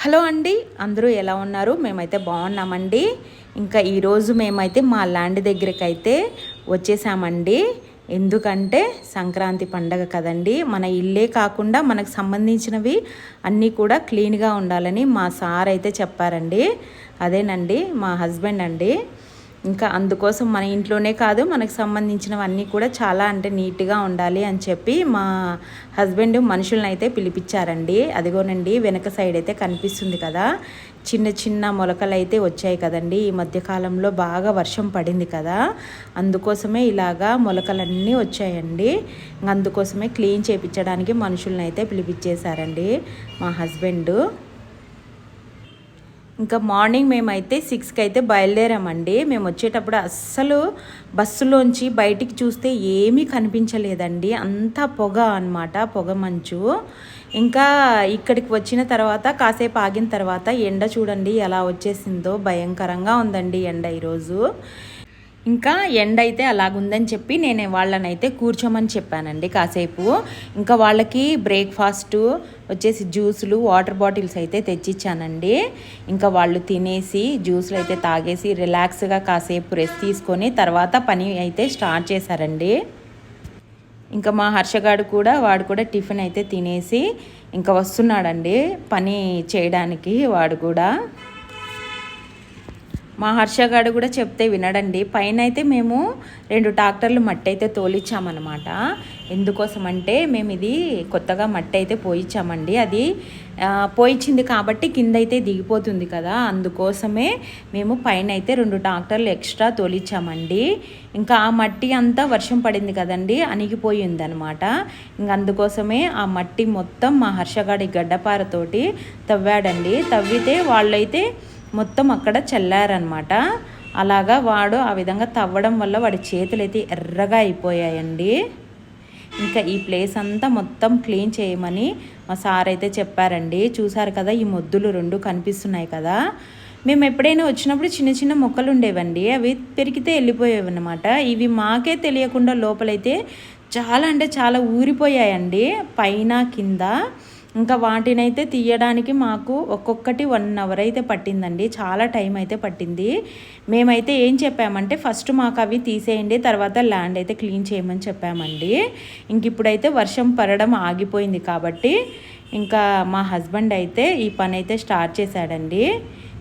Hello అండి అందరూ ఎలా ఉన్నారు? మేమైతే బాగున్నామండి. ఇంకా ఈరోజు మేమైతే మా ల్యాండ్ దగ్గరికి అయితే వచ్చేసామండి. ఎందుకంటే సంక్రాంతి పండగ కదండి మన ఇల్లే కాకుండా మనకు సంబంధించినవి అన్నీ కూడా క్లీన్గా ఉండాలని మా సార్ అయితే చెప్పారండి. అదేనండి మా హస్బెండ్ అండి. ఇంకా అందుకోసం మన ఇంట్లోనే కాదు మనకు సంబంధించినవన్నీ కూడా చాలా అంటే నీట్గా ఉండాలి అని చెప్పి మా హస్బెండ్ మనుషులను అయితే పిలిపించారండి అదిగోనండి వెనక సైడ్ అయితే కనిపిస్తుంది కదా. చిన్న చిన్న మొలకలు అయితే వచ్చాయి కదండి. ఈ మధ్యకాలంలో బాగా వర్షం పడింది కదా. అందుకోసమే ఇలాగా మొలకలన్నీ వచ్చాయండి. అందుకోసమే క్లీన్ చేయించడానికి మనుషులను అయితే పిలిపించేశారండి మా హస్బెండ్. ఇంకా మార్నింగ్ మేమైతే సిక్స్కి అయితే బయలుదేరామండి. మేము వచ్చేటప్పుడు అస్సలు బస్సులోంచి బయటికి చూస్తే ఏమీ కనిపించలేదండి. అంతా పొగ అనమాట పొగ మంచు. ఇంకా ఇక్కడికి వచ్చిన తర్వాత కాసేపు ఆగిన తర్వాత ఎండ చూడండి ఎలా వచ్చేసిందో భయంకరంగా ఉందండి ఎండ ఈరోజు. ఇంకా ఎండ అయితే అలాగుందని చెప్పి నేను వాళ్ళనైతే కూర్చోమని చెప్పానండి కాసేపు. ఇంకా వాళ్ళకి బ్రేక్ఫాస్ట్ వచ్చేసి జ్యూసులు వాటర్ బాటిల్స్ అయితే తెచ్చిచ్చానండి. ఇంకా వాళ్ళు తినేసి జ్యూస్లు అయితే తాగేసి రిలాక్స్గా కాసేపు రెస్ట్ తీసుకొని తర్వాత పని అయితే స్టార్ట్ చేశారండి. ఇంకా మా హర్షగాడు కూడా వాడు కూడా టిఫిన్ అయితే తినేసి ఇంకా వస్తున్నాడండి పని చేయడానికి వాడు కూడా. మా హర్షగాడు కూడా చెప్తే వినడండి. పైన అయితే మేము రెండు ట్రాక్టర్లు మట్టి అయితే తోలిచ్చామన్నమాట. ఎందుకోసం అంటే మేము ఇది కొత్తగా మట్టి అయితే పోయిచ్చామండి. అది పోయిచ్చింది కాబట్టి కింద అయితే దిగిపోతుంది కదా. అందుకోసమే మేము పైన అయితే రెండు ట్రాక్టర్లు ఎక్స్ట్రా తోలిచ్చామండి. ఇంకా ఆ మట్టి అంతా వర్షం పడింది కదండి అణిగిపోయింది అనమాట ఇంక అందుకోసమే ఆ మట్టి మొత్తం మా హర్షగాడి గడ్డపారతోటి తవ్వాడండి. తవ్వితే వాళ్ళైతే మొత్తం అక్కడ చల్లారనమాట అలాగా వాడు ఆ విధంగా తవ్వడం వల్ల వాడి చేతులు అయితే ఎర్రగా అయిపోయాయండి. ఇంకా ఈ ప్లేస్ అంతా మొత్తం క్లీన్ చేయమని మా సార్ అయితే చెప్పారండి. చూసారు కదా ఈ మొద్దులు రెండు కనిపిస్తున్నాయి కదా. మేము ఎప్పుడైనా వచ్చినప్పుడు చిన్న చిన్న మొక్కలు ఉండేవండి. అవి పెరిగితే వెళ్ళిపోయేవన్నమాట. ఇవి మాకే తెలియకుండా లోపలైతే చాలా అంటే చాలా ఊరిపోయాయండి. పైన కింద ఇంకా వాటినైతే తీయడానికి మాకు ఒక్కొక్కటి వన్ అవర్ అయితే పట్టిందండి. చాలా టైం అయితే పట్టింది. మేమైతే ఏం చెప్పామంటే ఫస్ట్ మాకు అవి తీసేయండి తర్వాత ల్యాండ్ అయితే క్లీన్ చేయమని చెప్పామండి. ఇంక ఇప్పుడైతే వర్షం పడడం ఆగిపోయింది కాబట్టి ఇంకా మా హస్బెండ్ అయితే ఈ పని అయితే స్టార్ట్ చేశాడండి.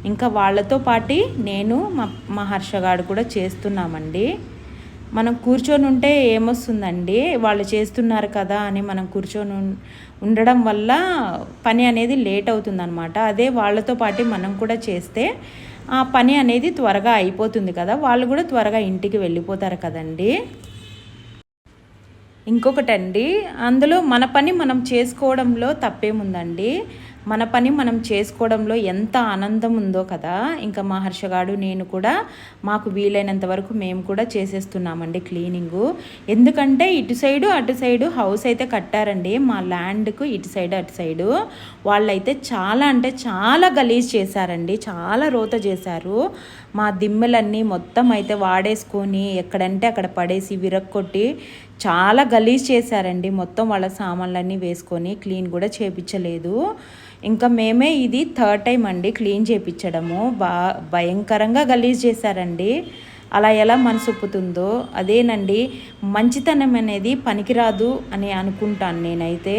ఇంకా వాళ్ళతో పాటు నేను మా మా హర్షగాడు కూడా చేస్తున్నామండి. మనం కూర్చొని ఉంటే ఏమొస్తుందండి? వాళ్ళు చేస్తున్నారు కదా అని మనం కూర్చొని ఉండడం వల్ల పని అనేది లేట్ అవుతుందన్నమాట. అదే వాళ్ళతో పాటు మనం కూడా చేస్తే ఆ పని అనేది త్వరగా అయిపోతుంది కదా. వాళ్ళు కూడా త్వరగా ఇంటికి వెళ్ళిపోతారు కదండి. ఇంకొకటండి అందులో మన పని మనం చేసుకోవడంలో తప్పేముందండి? మన పని మనం చేసుకోవడంలో ఎంత ఆనందం ఉందో కదా. ఇంకా మా హర్షగాడు నేను కూడా మాకు వీలైనంత వరకు మేము కూడా చేసేస్తున్నామండి క్లీనింగు. ఎందుకంటే ఇటు సైడు అటు సైడు హౌస్ అయితే కట్టారండి. మా ల్యాండ్కు ఇటు సైడ్ అటు సైడు. వాళ్ళైతే చాలా అంటే చాలా గలీజ్ చేశారండి. చాలా రోత చేశారు. మా దిమ్మెలన్నీ మొత్తం అయితే వాడేసుకొని ఎక్కడంటే అక్కడ పడేసి విరక్కొట్టి చాలా గలీజ్ చేశారండి. మొత్తం వాళ్ళ సామాన్లన్నీ వేసుకొని క్లీన్ కూడా చేపించలేదు. ఇంకా మేమే ఇది థర్డ్ టైం అండి క్లీన్ చేపించడము. బా భయంకరంగా గలీజ్ చేశారండి. అలా ఎలా మనసు ఒప్పుతుందో. అదేనండి మంచితనం అనేది పనికిరాదు అని అనుకుంటాను నేనైతే.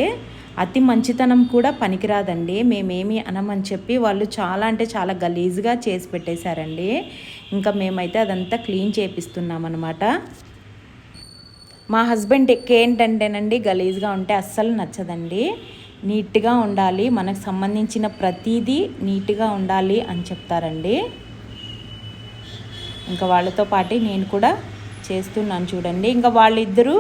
అతి మంచితనం కూడా పనికిరాదండి. మేమేమి అనమని చెప్పి వాళ్ళు చాలా అంటే చాలా గలీజ్గా చేసి పెట్టేశారండి. ఇంకా మేమైతే అదంతా క్లీన్ చేపిస్తున్నాం అనమాట మా హస్బెండ్ ఏంటంటేనండి గలీజ్గా ఉంటే అస్సలు నచ్చదండి. నీట్గా ఉండాలి మనకు సంబంధించిన ప్రతిదీ నీట్గా ఉండాలి అని చెప్తారండి. ఇంకా వాళ్ళతో పాటు నేను కూడా చేస్తున్నాను చూడండి. ఇంకా వాళ్ళిద్దరూ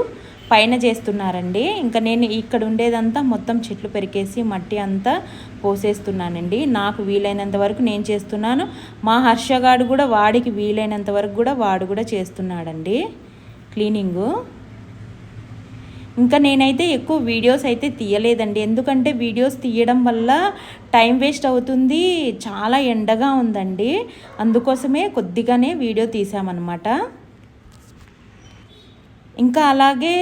పైన చేస్తున్నారండి. ఇంకా నేను ఇక్కడ ఉండేదంతా మొత్తం చెట్లు పెరికేసి మట్టి అంతా పోసేస్తున్నానండి. నాకు వీలైనంత వరకు నేను చేస్తున్నాను. మా హర్షగాడు కూడా వాడికి వీలైనంత వరకు కూడా వాడు కూడా చేస్తున్నాడండి. క్లీనింగు. ఇంకా నేనైతే ఎక్కువ వీడియోస్ అయితే తీయలేదండి. ఎందుకంటే వీడియోస్ తీయడం వల్ల టైం వేస్ట్ అవుతుంది చాలా ఎండగా ఉందండి. అందుకోసమే కొద్దిగానే వీడియో తీసామన్నమాట. ఇంకా అలాగే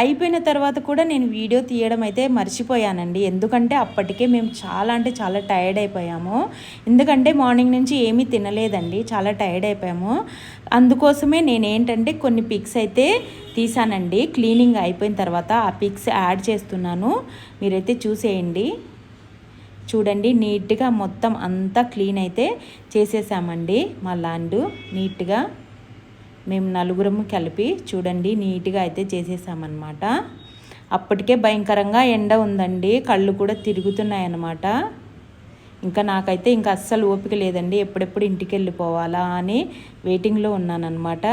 అయిపోయిన తర్వాత కూడా నేను వీడియో తీయడం అయితే మర్చిపోయానండి. ఎందుకంటే అప్పటికే మేము చాలా అంటే చాలా టైర్డ్ అయిపోయాము. ఎందుకంటే మార్నింగ్ నుంచి ఏమీ తినలేదండి. చాలా టైర్డ్ అయిపోయాము. అందుకోసమే నేను ఏంటంటే కొన్ని పిక్స్ అయితే తీసానండి. క్లీనింగ్ అయిపోయిన తర్వాత ఆ పిక్స్ యాడ్ చేస్తున్నాను. మీరైతే చూసేయండి. చూడండి నీట్గా మొత్తం అంతా క్లీన్ అయితే చేసేసామండి. మా ల్యాండ్ నీట్గా మేము నలుగురము కలిపి చూడండి నీట్గా అయితే చేసేసామన్నమాట. అప్పటికే భయంకరంగా ఎండ ఉందండి కళ్ళు కూడా తిరుగుతున్నాయి అన్నమాట ఇంకా నాకైతే ఇంకా అస్సలు ఓపిక లేదండి ఎప్పుడెప్పుడు ఇంటికి వెళ్ళిపోవాలా అని వెయిటింగ్లో ఉన్నానన్నమాట.